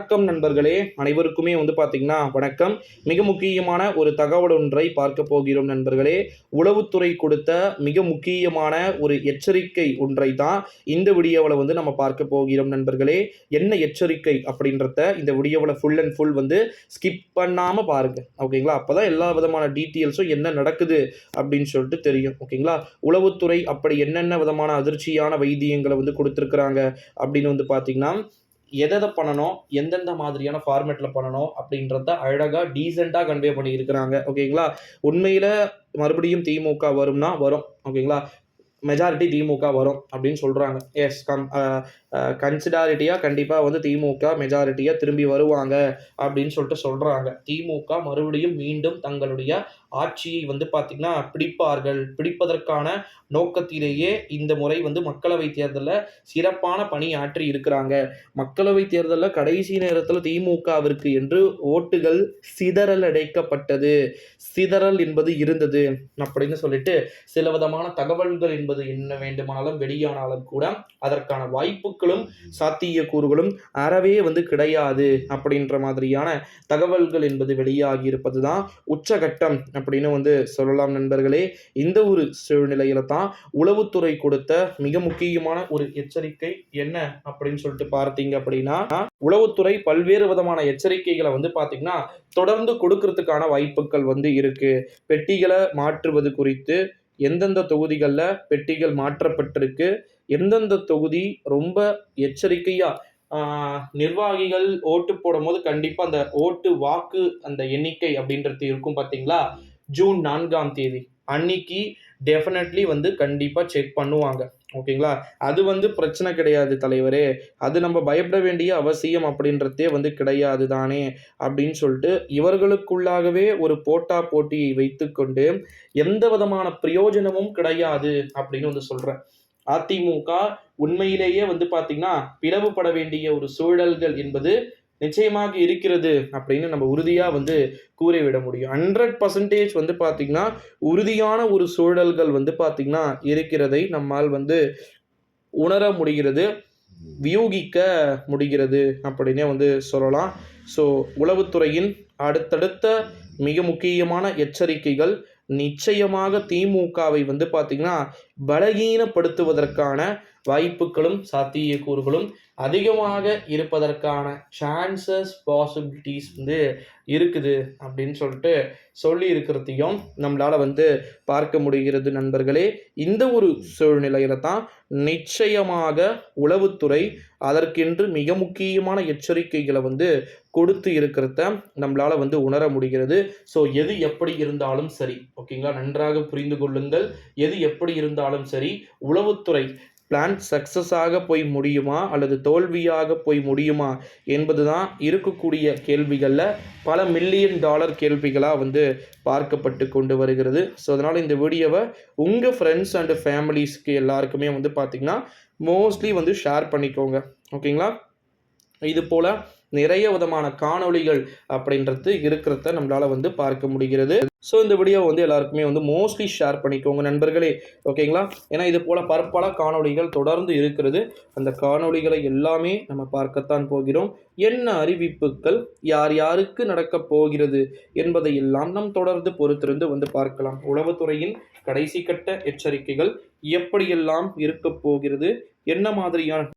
வணக்கம் நண்பர்களே அனைவருக்குமே வந்து பார்த்தீங்கன்னா வணக்கம். மிக முக்கியமான ஒரு தகவல் ஒன்றை பார்க்க போகிறோம் நண்பர்களே. உளவுத்துறை கொடுத்த மிக முக்கியமான ஒரு எச்சரிக்கை ஒன்றை தான் இந்த வீடியோவில் வந்து நம்ம பார்க்க போகிறோம் நண்பர்களே. என்ன எச்சரிக்கை அப்படின்றத இந்த வீடியோவில் ஃபுல் அண்ட் ஃபுல் வந்து ஸ்கிப் பண்ணாமல் பாருங்க. ஓகேங்களா? அப்போ தான் எல்லா விதமான டீட்டெயில்ஸும் என்ன நடக்குது அப்படின்னு சொல்லிட்டு தெரியும். ஓகேங்களா? உளவுத்துறை அப்படி என்னென்ன விதமான அதிர்ச்சியான வைத்தியங்களை வந்து கொடுத்துருக்குறாங்க அப்படின்னு வந்து பார்த்தீங்கன்னா எதை பண்ணணும்? எந்தெந்த மாதிரியான ஃபார்மேட்டில் பண்ணணும்? அப்படின்றத அழகாக டீசெண்டாக கன்வே பண்ணியிருக்கிறாங்க. ஓகேங்களா? உண்மையில் மறுபடியும் திமுக வரும்னா வரும். ஓகேங்களா? மெஜாரிட்டி திமுக வரும் அப்படின்னு சொல்கிறாங்க எஸ் கம் கன்சிடாரிட்டியாக கண்டிப்பாக வந்து திமுக மெஜாரிட்டியாக திரும்பி வருவாங்க அப்படின்னு சொல்லிட்டு சொல்கிறாங்க திமுக மறுபடியும் மீண்டும் தங்களுடைய ஆட்சியை வந்து பார்த்திங்கன்னா பிடிப்பார்கள். பிடிப்பதற்கான நோக்கத்திலேயே இந்த முறை வந்து மக்களவை தேர்தலில் சிறப்பான பணி ஆற்றி இருக்கிறாங்க. மக்களவை தேர்தலில் கடைசி நேரத்தில் திமுகவிற்கு என்று ஓட்டுகள் சிதறல் அடைக்கப்பட்டது. சிதறல் என்பது இருந்தது அப்படின்னு சொல்லிட்டு சில விதமான தகவல்கள் என்பது என்ன வேண்டுமானாலும் வெளியானாலும் கூட அதற்கான வாய்ப்புகளும் சாத்தியக்கூறுகளும் அறவே வந்து கிடையாது அப்படின்ற மாதிரியான தகவல்கள் என்பது வெளியாகி இருப்பது தான் உச்சகட்டம் அப்படின்னு வந்து சொல்லலாம் நண்பர்களே. இந்த ஒரு சூழ்நிலையில தான் உளவுத்துறை கொடுத்த மிக முக்கியமான ஒரு எச்சரிக்கை என்ன அப்படின்னு சொல்லிட்டு பார்த்தீங்க அப்படின்னா உளவுத்துறை பல்வேறு விதமான எச்சரிக்கைகளை வந்து பார்த்தீங்கன்னா தொடர்ந்து கொடுக்கறதுக்கான வாய்ப்புகள் வந்து இருக்கு. பெட்டிகளை மாற்றுவது குறித்து எந்தெந்த தொகுதிகளில் பெட்டிகள் மாற்றப்பட்டிருக்கு எந்தெந்த தொகுதி ரொம்ப எச்சரிக்கையாக நிர்வாகிகள் ஓட்டு போடும்போது கண்டிப்பாக அந்த ஓட்டு வாக்கு அந்த எண்ணிக்கை அப்படின்றது இருக்கும் பார்த்தீங்களா? ஜூன் நான்காம் தேதி. அன்னைக்கு டெஃபினெட்லி வந்து கண்டிப்பாக செக் பண்ணுவாங்க. ஓகேங்களா? அது வந்து பிரச்சனை கிடையாது தலைவரே. அது நம்ம பயப்பட வேண்டிய அவசியம் அப்படின்றதே வந்து கிடையாது தானே அப்படின்னு சொல்லிட்டு இவர்களுக்குள்ளாகவே ஒரு போட்டா போட்டியை வைத்துக்கொண்டு எந்த விதமான பிரயோஜனமும் கிடையாது அப்படின்னு வந்து சொல்கிறேன் அதிமுக உண்மையிலேயே வந்து பார்த்தீங்கன்னா பிளவுபட வேண்டிய ஒரு சூழல்கள் என்பது நிச்சயமாக இருக்கிறது அப்படின்னு நம்ம உறுதியாக வந்து கூறிவிட முடியும். ஹண்ட்ரட் பர்சன்டேஜ் வந்து பார்த்திங்கன்னா உறுதியான ஒரு சூழல்கள் வந்து பார்த்திங்கன்னா இருக்கிறதை நம்மால் வந்து உணர முடிகிறது வியூகிக்க முடிகிறது அப்படின்னே வந்து சொல்லலாம். ஸோ உளவுத்துறையின் அடுத்தடுத்த மிக முக்கியமான எச்சரிக்கைகள் நிச்சயமாக திமுகவை வந்து பார்த்திங்கன்னா பலகீனப்படுத்துவதற்கான வாய்ப்புகளும் சாத்தியக்கூறுகளும் அதிகமாக இருப்பதற்கான சான்சஸ் பாசிபிலிட்டிஸ் வந்து இருக்குது அப்படின்னு சொல்லிட்டு சொல்லி இருக்கிறதையும் நம்மளால் வந்து பார்க்க முடிகிறது நண்பர்களே. இந்த ஒரு சூழ்நிலையில தான் நிச்சயமாக உளவுத்துறை அதற்கென்று மிக முக்கியமான எச்சரிக்கைகளை வந்து கொடுத்து இருக்கிறத நம்மளால் வந்து உணர முடிகிறது. ஸோ எது எப்படி இருந்தாலும் சரி ஓகேங்களா நன்றாக புரிந்து கொள்ளுங்கள். எது எப்படி இருந்தாலும் சரி உளவுத்துறை பிளான் சக்ஸஸாக போய் முடியுமா? அல்லது தோல்வியாக போய் முடியுமா? என்பது தான் இருக்கக்கூடிய கேள்விகளில் பல மில்லியன் டாலர் கேள்விகளாக வந்து பார்க்கப்பட்டு கொண்டு வருகிறது. ஸோ அதனால் இந்த வீடியோவை உங்கள் ஃப்ரெண்ட்ஸ் அண்டு ஃபேமிலிஸ்க்கு எல்லாருக்குமே வந்து பார்த்திங்கன்னா மோஸ்ட்லி வந்து ஷேர் பண்ணிக்கோங்க. ஓகேங்களா இது போல் நிறைய விதமான காணொளிகள் அப்படின்றது இருக்கிறத நம்மளால் வந்து பார்க்க முடிகிறது. ஸோ இந்த வீடியோ வந்து எல்லாருக்குமே வந்து மோஸ்ட்லி ஷேர் பண்ணிக்கோங்க நண்பர்களே. ஓகேங்களா ஏன்னா இது போல் பற்பல காணொளிகள் தொடர்ந்து இருக்கிறது. அந்த காணொளிகளை எல்லாமே நம்ம பார்க்கத்தான் போகிறோம். என்ன அறிவிப்புகள் யார் யாருக்கு நடக்கப் போகிறது என்பதை எல்லாம் நம் தொடர்ந்து பொறுத்திருந்து வந்து பார்க்கலாம். உளவுத்துறையின் கடைசி கட்ட எச்சரிக்கைகள் எப்படியெல்லாம் இருக்கப் போகிறது? என்ன மாதிரியான